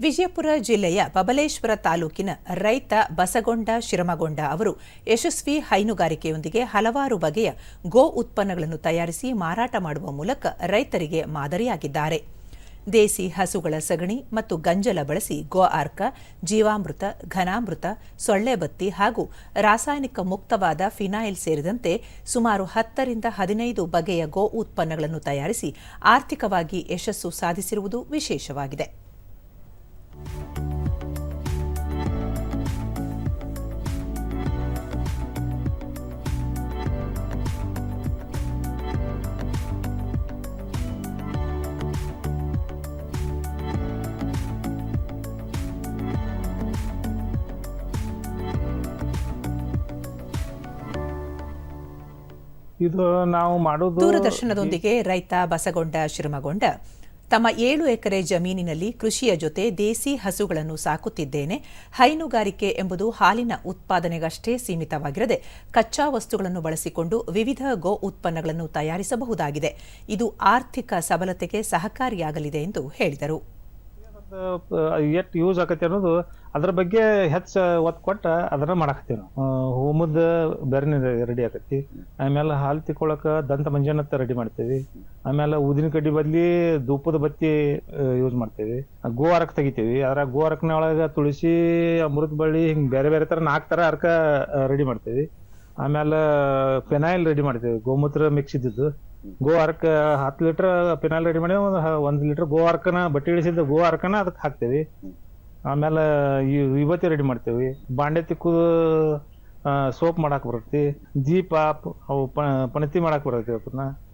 ವಿಜಯಪುರ ಜಿಲ್ಲೆಯ ಬಬಲೇಶ್ವರ ತಾಲೂಕಿನ ರೈತ ಬಸಗೊಂಡ ಶಿರಮಗೊಂಡ ಅವರು ಯಶಸ್ವಿ ಹೈನುಗಾರಿಕೆಯೊಂದಿಗೆ ಹಲವಾರು ಬಗೆಯ ಗೋ ಉತ್ಪನ್ನಗಳನ್ನು ತಯಾರಿಸಿ ಮಾರಾಟ ಮಾಡುವ ಮೂಲಕ ರೈತರಿಗೆ ಮಾದರಿಯಾಗಿದ್ದಾರೆ. ದೇಸಿ ಹಸುಗಳ ಸಗಣಿ ಮತ್ತು ಗಂಜಲ ಬಳಸಿ ಗೋ ಆರ್ಕ, ಜೀವಾಮೃತ, ಘನಾಮೃತ ಸೊಳ್ಳೆಬತ್ತಿ ಹಾಗೂ ರಾಸಾಯನಿಕ ಮುಕ್ತವಾದ ಫಿನಾಯಿಲ್ ಸೇರಿದಂತೆ ಸುಮಾರು ಹತ್ತರಿಂದ ಹದಿನೈದು ಬಗೆಯ ಗೋ ಉತ್ಪನ್ನಗಳನ್ನು ತಯಾರಿಸಿ ಆರ್ಥಿಕವಾಗಿ ಯಶಸ್ಸು ಸಾಧಿಸಿರುವುದು ವಿಶೇಷವಾಗಿದೆ. ಇದು ನಾವು ಮಾಡೋದು ದೂರದರ್ಶನದೊಂದಿಗೆ ರೈತ ಬಸಗೊಂಡ ಶಿರಮಗೊಂಡ. ತಮ್ಮ ಏಳು ಎಕರೆ ಜಮೀನಿನಲ್ಲಿ ಕೃಷಿಯ ಜೊತೆ ದೇಸಿ ಹಸುಗಳನ್ನು ಸಾಕುತ್ತಿದ್ದೇನೆ. ಹೈನುಗಾರಿಕೆ ಎಂಬುದು ಹಾಲಿನ ಉತ್ಪಾದನೆಗಷ್ಟೇ ಸೀಮಿತವಾಗಿರದೆ ಕಚ್ಚಾ ವಸ್ತುಗಳನ್ನು ಬಳಸಿಕೊಂಡು ವಿವಿಧ ಗೋ ಉತ್ಪನ್ನಗಳನ್ನು ತಯಾರಿಸಬಹುದಾಗಿದೆ. ಇದು ಆರ್ಥಿಕ ಸಬಲತೆಗೆ ಸಹಕಾರಿಯಾಗಲಿದೆ ಎಂದು ಹೇಳಿದರು. ಎಷ್ಟು ಯೂಸ್ ಆಕತಿ ಅನ್ನೋದು ಅದ್ರ ಬಗ್ಗೆ ಹೆಚ್ಚು ಒತ್ತು ಕೊಟ್ಟು ಅದನ್ನು ಮಾಡಾಕತ್ತೀವಿ ನಾವು. ಹೋಮದ ಬೇರೆ ರೆಡಿ ಆಕತಿ ಆಮೇಲೆ ಹಾಲು ತಿಕ್ಕೊಳಕ್ಕೆ ದಂತ ಮಂಜನತ್ತ ರೆಡಿ ಮಾಡ್ತೇವಿ. ಆಮೇಲೆ ಊದಿನ ಕಡ್ಡಿ ಬದ್ಲಿ ಧೂಪದ ಬತ್ತಿ ಯೂಸ್ ಮಾಡ್ತೇವಿ. ಗೋ ಅರಕ್ ತೆಗಿತೇವಿ. ಅದ್ರ ಗೋ ಅರಕ್ನ ಒಳಗೆ ತುಳಸಿ, ಅಮೃತ ಬಳ್ಳಿ ಹಿಂಗ್ ಬೇರೆ ಬೇರೆ ತರ ನಾಲ್ಕು ತರ ಅರ್ಕ ರೆಡಿ ಮಾಡ್ತೇವಿ. ಆಮೇಲೆ ಫೆನಾಯಿಲ್ ರೆಡಿ ಮಾಡ್ತೇವೆ. ಗೋಮೂತ್ರ ಮಿಕ್ಸ್ ಇದ್ದಿದ್ದು. ಗೋ ಅರ್ಕ ಹತ್ತು ಲೀಟರ್ ಫೆನಾಯಿಲ್ ರೆಡಿ ಮಾಡಿ ಒಂದು ಒಂದು ಲೀಟರ್ ಗೋ ಅರ್ಕನ ಬಟ್ಟೆ ಇಳಿಸಿದ ಗೋ ಅರ್ಕನ ಅದಕ್ಕೆ ಹಾಕ್ತೇವಿ. ಆಮೇಲೆ, ಈ- ವಿಭೂತಿ ರೆಡಿ ಮಾಡ್ತೇವಿ. ಬಾಂಡೆ ತಿಕ್ಕುದು ಸೋಪ್ ಮಾಡಾಕ ಬರುತ್ತೆ. ದೀಪ ಅವು ಪಣತಿ ಮಾಡಕ್ ಬರುತ್ತೆ ಅವನ್ನ